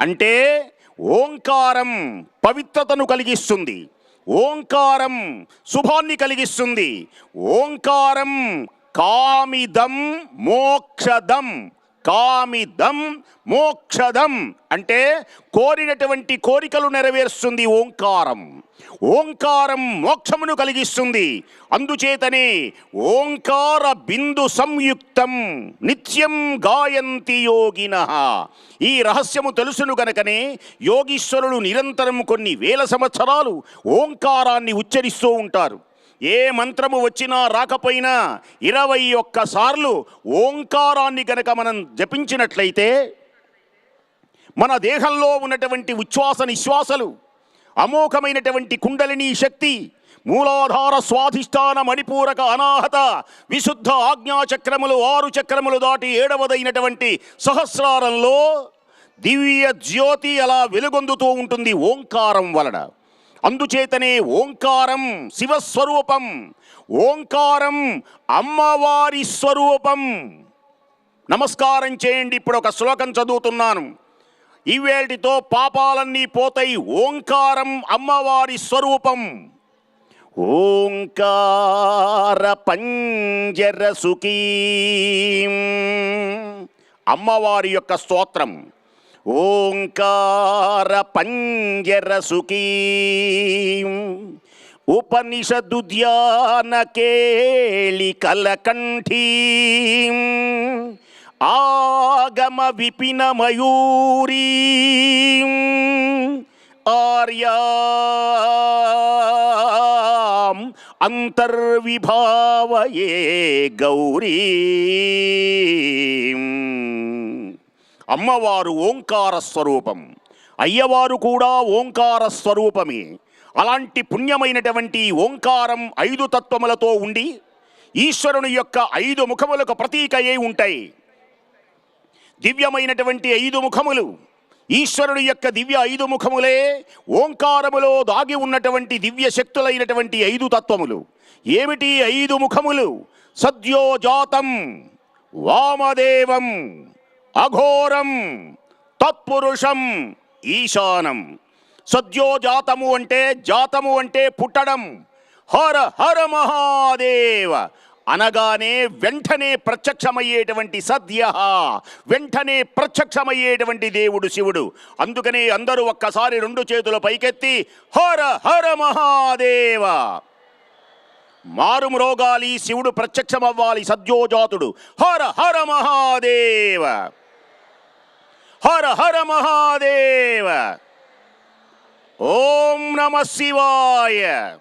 అంటే ఓంకారం పవిత్రతను కలిగిస్తుంది. ఓంకారం శుభాన్ని కలిగిస్తుంది. ఓంకారం కామిదం మోక్షదం. కామిదం మోక్షదం అంటే కోరినటువంటి కోరికలు నెరవేరుస్తుంది ఓంకారం. ఓంకారం మోక్షమును కలిగిస్తుంది. అందుచేతనే ఓంకార బిందు సంయుక్తం నిత్యం గాయంతి యోగిన. ఈ రహస్యము తెలుసును గనకనే యోగీశ్వరులు నిరంతరం కొన్ని వేల సంవత్సరాలు ఓంకారాన్ని ఉచ్చరిస్తూ ఉంటారు. ఏ మంత్రము వచ్చినా రాకపోయినా ఇరవై ఒక్కసార్లు ఓంకారాన్ని గనక మనం జపించినట్లయితే మన దేహంలో ఉన్నటువంటి ఉచ్ఛ్వాస నిశ్వాసలు అమోఘమైనటువంటి కుండలిని శక్తి మూలాధార స్వాధిష్టాన మణిపూరక అనాహత విశుద్ధ ఆజ్ఞాచక్రములు ఆరు చక్రములు దాటి ఏడవదైనటువంటి సహస్రారంలో దివ్య జ్యోతి అలా వెలుగొందుతూ ఉంటుంది ఓంకారం వలన. అందుచేతనే ఓంకారం శివస్వరూపం ఓంకారం అమ్మవారి స్వరూపం. నమస్కారం చేయండి ఇప్పుడు ఒక శ్లోకం చదువుతున్నాను. ఇవేటితో పాపాలన్నీ పోతాయి ఓంకారం అమ్మవారి స్వరూపం. ఓంకార పంజర సుఖీం. అమ్మవారి యొక్క స్తోత్రం. ఓంకార పంజర సుఖీం. ఉపనిషదు ధ్యాన కేళి కలకంఠీ. ఆగమ విపిన మయూరీ ఆర్యాం అంతర్విభావయే గౌరీ. అమ్మవారు ఓంకార స్వరూపం. అయ్యవారు కూడా ఓంకార స్వరూపమే. అలాంటి పుణ్యమైనటువంటి ఓంకారం ఐదు తత్వములతో ఉండి ఈశ్వరుని యొక్క ఐదు ముఖములకు ప్రతీక అయి ఉంటాయి. దివ్యమైనటువంటి ఐదు ముఖములు ఈశ్వరుని యొక్క దివ్య ఐదు ముఖములే ఓంకారములో దాగి ఉన్నటువంటి దివ్య శక్తులైనటువంటి ఐదు తత్వములు. ఏమిటి ఐదు ముఖములు? సద్యోజాతం వామదేవం. అఘోరం తత్పురుషం ఈశానం. సద్యోజాతము అంటే జాతము అంటే పుట్టడం. హర హర మహాదేవ. అనగానే వెంటనే ప్రత్యక్షమయ్యేటువంటి సద్య. వెంటనే ప్రత్యక్షమయ్యేటువంటి దేవుడు శివుడు. అందుకనే అందరూ ఒక్కసారి రెండు చేతుల పైకెత్తి హర హర మహాదేవ. మారుమ్రోగాలి శివుడు ప్రత్యక్షమవ్వాలి సద్యోజాతుడు. హర హర మహాదేవ. హర హర మహాదేవ. ఓం నమ శివాయ.